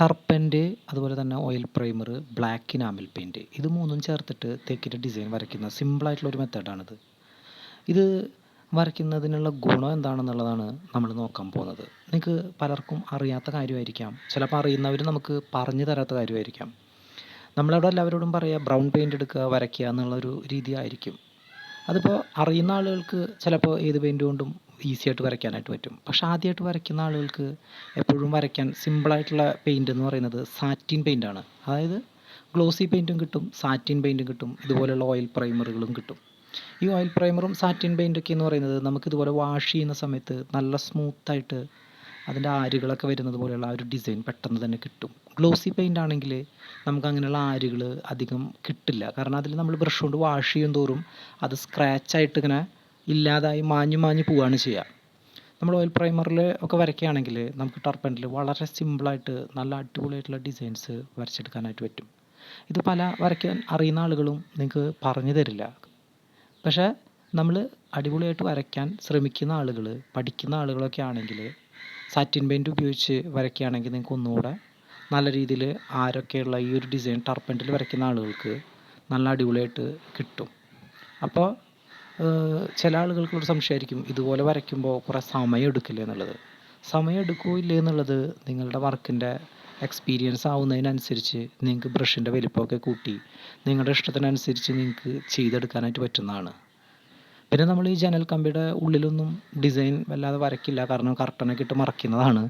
ടർപ്പന്റ് അതുപോലെ തന്നെ oil primer black enamel paint ഇത് മൂന്നും ചേർത്തിട്ട് തേക്കിന്റെ ഡിസൈൻ വരയ്ക്കുന്ന സിമ്പിളായിട്ടുള്ള ഒരു മെത്തേഡാണിത് ഇത് വരയ്ക്കുന്നതിനുള്ള ഗുണം എന്താണെന്നുള്ളതാണ് നമ്മൾ നോക്കാൻ പോകുന്നത്. നിങ്ങൾക്ക് പലർക്കും അറിയാത്ത കാര്യമായിരിക്കാം. ചിലപ്പോൾ അറിയുന്നവർ നമുക്ക് പറഞ്ഞു തരാത്ത കാര്യമായിരിക്കാം. നമ്മളവിടെ എല്ലാവരോടും പറയുക ബ്രൗൺ പെയിന്റ് എടുക്കുക വരയ്ക്കുക എന്നുള്ളൊരു രീതിയായിരിക്കും അതിപ്പോൾ അറിയുന്ന ആളുകൾക്ക് ചിലപ്പോൾ ഏത് പെയിന്റ് കൊണ്ടും ഈസി ആയിട്ട് വരയ്ക്കാനായിട്ട് പറ്റും. പക്ഷെ ആദ്യമായിട്ട് വരയ്ക്കുന്ന ആളുകൾക്ക് എപ്പോഴും വരയ്ക്കാൻ സിമ്പിളായിട്ടുള്ള പെയിന്റ് എന്ന് പറയുന്നത് സാറ്റിൻ പെയിന്റാണ് അതായത് ഗ്ലോസി പെയിന്റും കിട്ടും സാറ്റിൻ പെയിന്റും കിട്ടും ഇതുപോലെയുള്ള ഓയിൽ പ്രൈമറുകളും കിട്ടും. ഈ ഓയിൽ പ്രൈമറും സാറ്റിൻ പെയിന്റൊക്കെ എന്ന് പറയുന്നത് നമുക്ക് ഇതുപോലെ വാഷ് ചെയ്യുന്ന സമയത്ത് നല്ല സ്മൂത്തായിട്ട് അതിന്റെ ആരുകളൊക്കെ വരുന്നത് പോലെയുള്ള ആ ഒരു ഡിസൈൻ പെട്ടെന്ന് തന്നെ കിട്ടും. ഗ്ലോസി പെയിന്റ് ആണെങ്കിൽ നമുക്ക് അങ്ങനെയുള്ള ആരുകൾ അധികം കിട്ടില്ല. കാരണം അതിൽ നമ്മൾ ബ്രഷ് കൊണ്ട് വാഷ് ചെയ്യും തോറും അത് സ്ക്രാച്ചായിട്ട് ഇങ്ങനെ ഇല്ലാതായി മാഞ്ഞു മാഞ്ഞു പോവുകയാണ് ചെയ്യുക. നമ്മൾ ഓയിൽ പ്രൈമറിൽ ഒക്കെ വരയ്ക്കുകയാണെങ്കിൽ നമുക്ക് ടർപ്പന്റിൽ വളരെ സിമ്പിളായിട്ട് നല്ല അടിപൊളിയായിട്ടുള്ള ഡിസൈൻസ് വരച്ചെടുക്കാനായിട്ട് പറ്റും. ഇത് പല വരയ്ക്കാൻ അറിയുന്ന ആളുകളും നിങ്ങൾക്ക് പറഞ്ഞു തരില്ല. പക്ഷേ നമ്മൾ അടിപൊളിയായിട്ട് വരയ്ക്കാൻ ശ്രമിക്കുന്ന ആളുകൾ പഠിക്കുന്ന ആളുകളൊക്കെ ആണെങ്കിൽ സാറ്റിൻ പെയിന്റ് ഉപയോഗിച്ച് വരയ്ക്കുകയാണെങ്കിൽ നിങ്ങൾക്ക് ഒന്നുകൂടെ നല്ല രീതിയിൽ ആരൊക്കെയുള്ള ഈ ഒരു ഡിസൈൻ ടർപ്പന്റിൽ വരയ്ക്കുന്ന ആളുകൾക്ക് നല്ല അടിപൊളിയായിട്ട് കിട്ടും. അപ്പോൾ ചില ആളുകൾക്ക് ഒരു സംശയമായിരിക്കും ഇതുപോലെ വരയ്ക്കുമ്പോൾ കുറേ സമയം എടുക്കില്ലേ എന്നുള്ളത്. സമയം എടുക്കുമോ എന്നുള്ളത് നിങ്ങളുടെ വർക്കിന്റെ എക്സ്പീരിയൻസ് ആവുന്നതിനനുസരിച്ച് നിങ്ങൾക്ക് ബ്രഷിന്റെ വലിപ്പമൊക്കെ കൂട്ടി നിങ്ങളുടെ ഇഷ്ടത്തിനനുസരിച്ച് നിങ്ങൾക്ക് ചെയ്തെടുക്കാനായിട്ട് പറ്റുന്നതാണ്. പിന്നെ നമ്മൾ ഈ ജനൽ കമ്പിയുടെ ഉള്ളിലൊന്നും ഡിസൈൻ വല്ലാതെ വരയ്ക്കില്ല കാരണം കർട്ടനൊക്കെ ഇട്ട് മറയ്ക്കുന്നതാണ്.